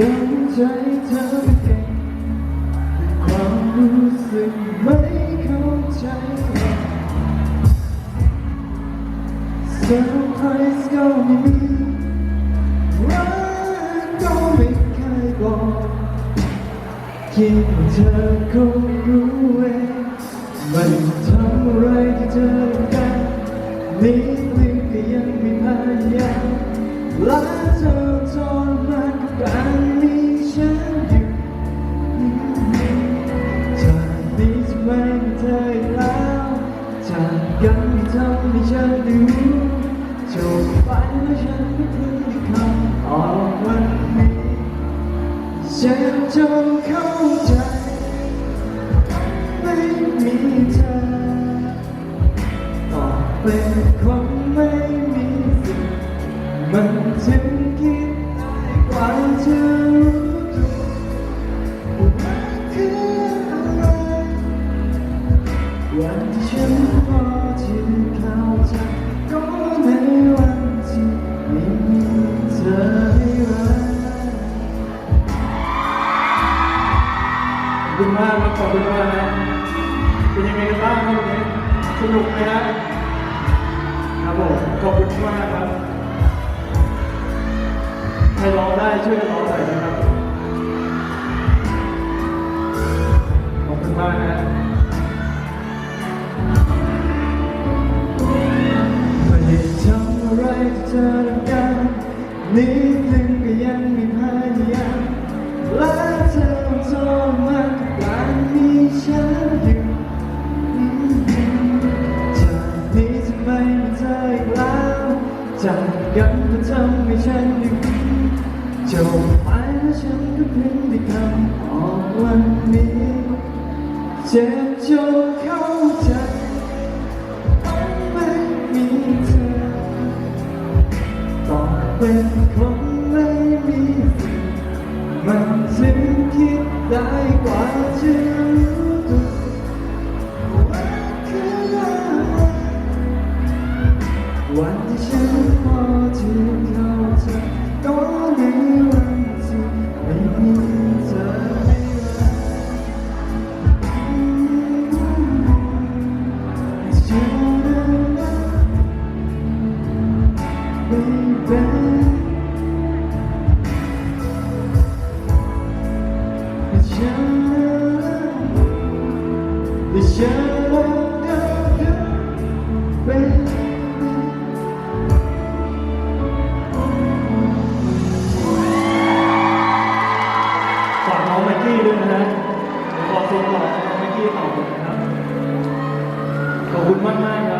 ดังใจเธอเก่งความรู้สึกไม่เข้าใจ Surprise ก็ไม่มีรักก็ไม่เคยบอกคิดว่าเธอคงรู้เองมันทำอะไรที่เธอต้องการนิดนึงก็ยังไม่พยายามและเธอ จากกันที่ทำให้ฉันดูจบไปแล้วฉันก็เพิ่งได้คำออกวันนี้เจ็บจนเข้าใจไม่มีเธอต่อเป็นคนไม่มีสิทธิ์มันถึงคิดได้กว่าจะรู้ คุณมากครับขอบคุณมากนะเป็นยังไงกันบ้างครับวันนี้สนุกไหมฮะครับผมขอบคุณมากครับใครร้องได้ช่วยร้องหน่อยนะครับขอบคุณมากนะไม่ได้ทำอะไรเธอต้องการนิดนึงก็ยังไม่พยายาม และเธอทรมานกับการมีฉันอยู่จากนี้จะไม่มีเธออีกแล้วจากกันก็ทำให้ฉันอยู่จบไปแล้วฉันก็เพิ่งได้คำออกวันนี้เจ็บจนเข้าใจไม่มีเธอต่อเป็นคนไม่มีสิทธิ์มัน ได้กว่าจะรู้ว่าคืออะไรวันที่ฉัน ฝากน้องไมค์กี้ด้วยนะฮะขอตัวต่อน้องไมค์กี้ต่อนะครับ ขอบคุณมากมากครับ